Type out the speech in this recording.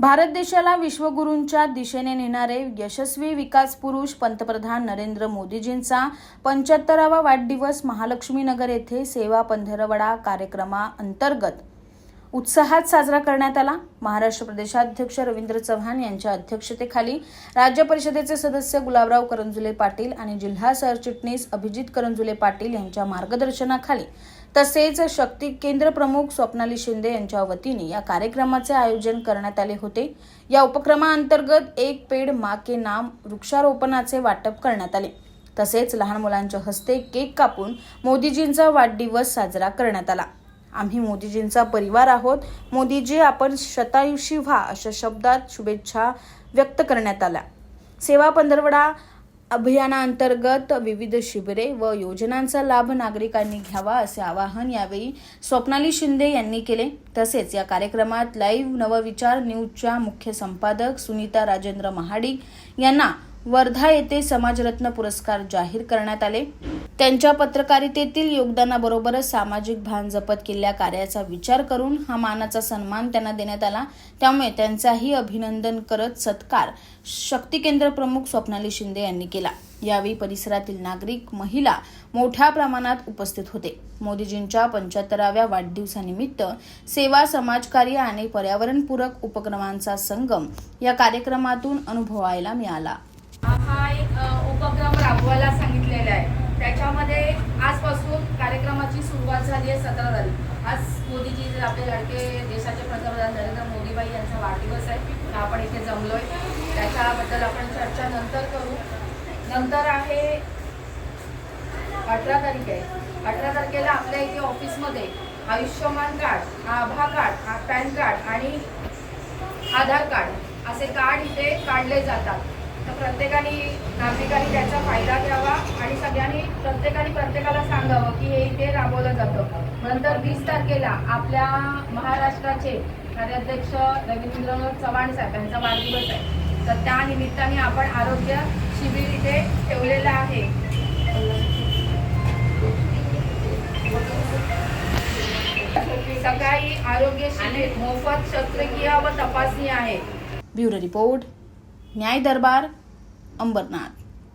भारत देशाला विश्वगुरूंच्या दिशेने नेणारे यशस्वी विकास पुरुष पंतप्रधान नरेंद्र मोदीजींचा पंच्याहत्तरावा वाढदिवस महालक्ष्मीनगर येथे सेवा पंधरवडा कार्यक्रमाअंतर्गत उत्साहात साजरा करण्यात आला. महाराष्ट्र प्रदेशाध्यक्ष रवींद्र चव्हाण यांच्या अध्यक्षतेखाली राज्य परिषदेचे सदस्य गुलाबराव करंजुले पाटील आणि जिल्हा सरचिटणीस अभिजित करंजुले पाटील यांच्या मार्गदर्शनाखाली तसेच शक्ती केंद्र प्रमुख स्वप्नाली शिंदे यांच्या वतीने या कार्यक्रमाचे आयोजन करण्यात आले होते. या उपक्रमाअंतर्गत एक पेड मा के नाम वृक्षारोपणाचे वाटप करण्यात आले. तसेच लहान मुलांच्या हस्ते केक कापून मोदीजींचा वाढदिवस साजरा करण्यात आला. आम्ही मोदीजींचा परिवार आहोत. मोदीजी आपण शतायुषी व्हा अशा शब्दात शुभेच्छा व्यक्त करण्यात आल्या. सेवा पंधरवडा अभियानाअंतर्गत विविध शिबिरे व योजनांचा लाभ नागरिकांनी घ्यावा असे आवाहन यावेळी स्वप्नाली शिंदे यांनी केले. तसेच या कार्यक्रमात लाईव्ह नवविचार न्यूजच्या मुख्य संपादक सुनीता राजेंद्र महाडिक यांना वर्धा येथे समाजरत्न पुरस्कार जाहीर करण्यात आले. त्यांच्या पत्रकारितेतील योगदानाबरोबरच सामाजिक भान जपत केलेल्या कार्याचा विचार करून हा मानाचा सन्मान त्यांना देण्यात आला. त्यामुळे त्यांचाही अभिनंदन करत सत्कार शक्ती केंद्र प्रमुख स्वप्नाली शिंदे यांनी केला. यावेळी परिसरातील नागरिक महिला मोठ्या प्रमाणात उपस्थित होते. मोदीजींच्या पंच्याहत्तराव्या वाढदिवसानिमित्त सेवा समाजकार्य आणि पर्यावरणपूरक उपक्रमांचा संगम या कार्यक्रमातून अनुभवायला मिळाला हा एक अ, उपक्रम राबवायला सांगितलेला आहे त्याच्यामध्ये आजपासून कार्यक्रमाची सुरुवात झाली आहे सतरा तारीख. आज मोदीजी जर आपले लाडके देशाचे पंतप्रधान नरेंद्र मोदीबाई यांचा वाढदिवस आहे आपण इथे जमलोय. त्याच्याबद्दल आपण चर्चा नंतर करू. नंतर आहे अठरा तारीख आहे. अठरा तारखेला आपल्या इथे ऑफिसमध्ये आयुष्यमान कार्ड आभा कार्ड पॅन कार्ड आणि आधार कार्ड असे कार्ड इथे काढले जातात. प्रत्येकाने नागरिकांनी त्याचा फायदा घ्यावा आणि सगळ्यांनी प्रत्येकाने प्रत्येकाला सांगावं की हे इथे राबवलं जातं. नंतर वीस तारखेला आपल्या महाराष्ट्राचे कार्याध्यक्ष रवींद्र चव्हाण साहेब यांचा वाढदिवस आहे. तर त्या निमित्ताने आपण आरोग्य शिबिर इथे ठेवलेलं आहे. सकाळी आरोग्य शिबिर मोफत शस्त्रक्रिया व तपासणी आहे. ब्युरो रिपोर्ट न्याय दरबार અંબરનાથ